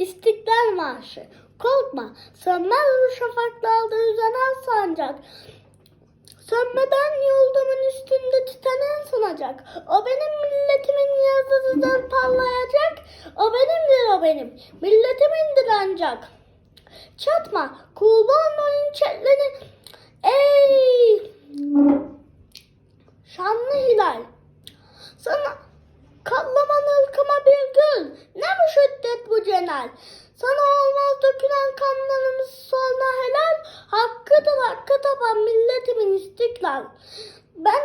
İstiklal Marşı. Korkma, sönmez bu şafaklarda yüzenen sancak. Sönmeden yoldumun üstünde titenen sunacak. O benim milletimin yazısından parlayacak. O benimdir o benim. Milletimindir ancak. Çatma, kurban oyun çetleri. Ey! Şanlı hilal. Sana kallaman ırkıma bir gül. Ne müşeddet bu cenal. Sana olmaz dökülen kanlarımız sonra helal. Hakkıdır hakkı tapan milletimin istiklal. Ben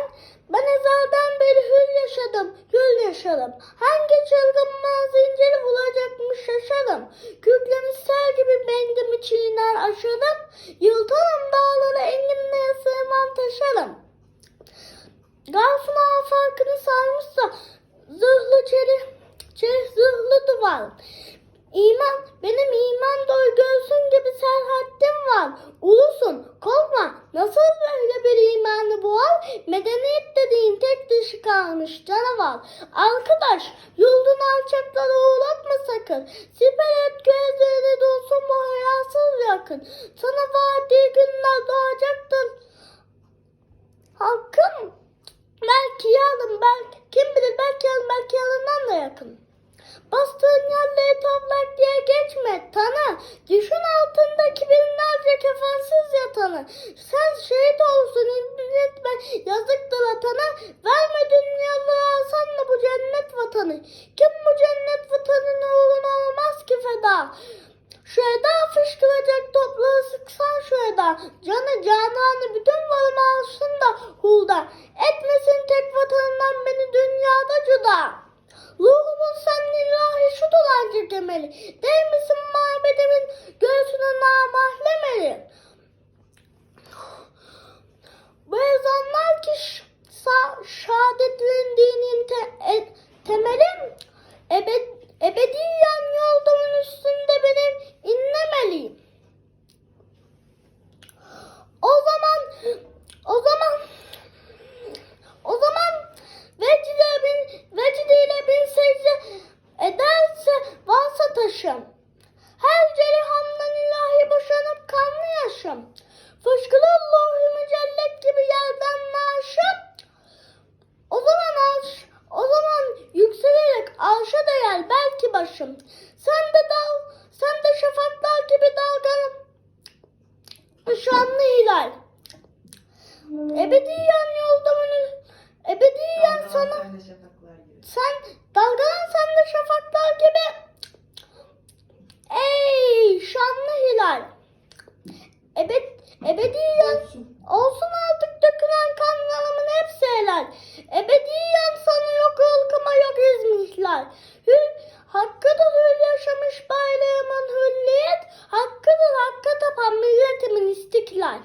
ben ezelden beri hür yaşadım, gül yaşadım. Hangi çılgın zinciri bulacakmış şaşarım. Küklemiş sel gibi bengimi çiğner aşarım. Yıltarım dağları enginliğe sığmam taşarım. Gafına farkını sarmışsa duvar. İman, benim iman doy göğsün gibi serhattim var. Ulusun, korkma, nasıl böyle bir imanı boğar? Medeniyet dediğin tek dışı kalmış canavar. Arkadaş, yolun alçaklara uğratma sakın. Siper et gözleri dolsun bu hayasız yakın. Sana vaadi günler doğacaktır. Hakkım belki yarın belki kim bilir belki yarın belki yarından da yakın. Bastığın yerle etraflar diye geçme tanı. Düşün altındaki binlerce kefensiz yatanı. Sen şehit olsun etme yazıktır atana. Verme dünyalı alsan da bu cennet vatanı. Kim bu cennet vatanının uğruna olmaz ki feda. Şu eda fışkıracak toprağı sıksan şu eda. Canı cananı bütün varımı alsın da hulda. Etmesin tek vatanından beni dünyada cuda. Ruhumun senin ilahi şu dolancı gemeli. Değil misin mabedimin göğsüne namahlemeli. Bu ezanlar ki ş- sa- şehadetlerin dinin te- temelim. Ebed başım. Sen de dal, sen de şafaklar gibi dalgalı şanlı hilal. Ebediyen yoldan ebediyen sana sen dalgalan sen de şafaklar gibi ey şanlı hilal. Ebed, ebediyen olsun artık dökülen kanlarımın hepsi helal. Ebediyen bayrağımın hürriyet, hakkıdır hakka tapan milletimin istiklal.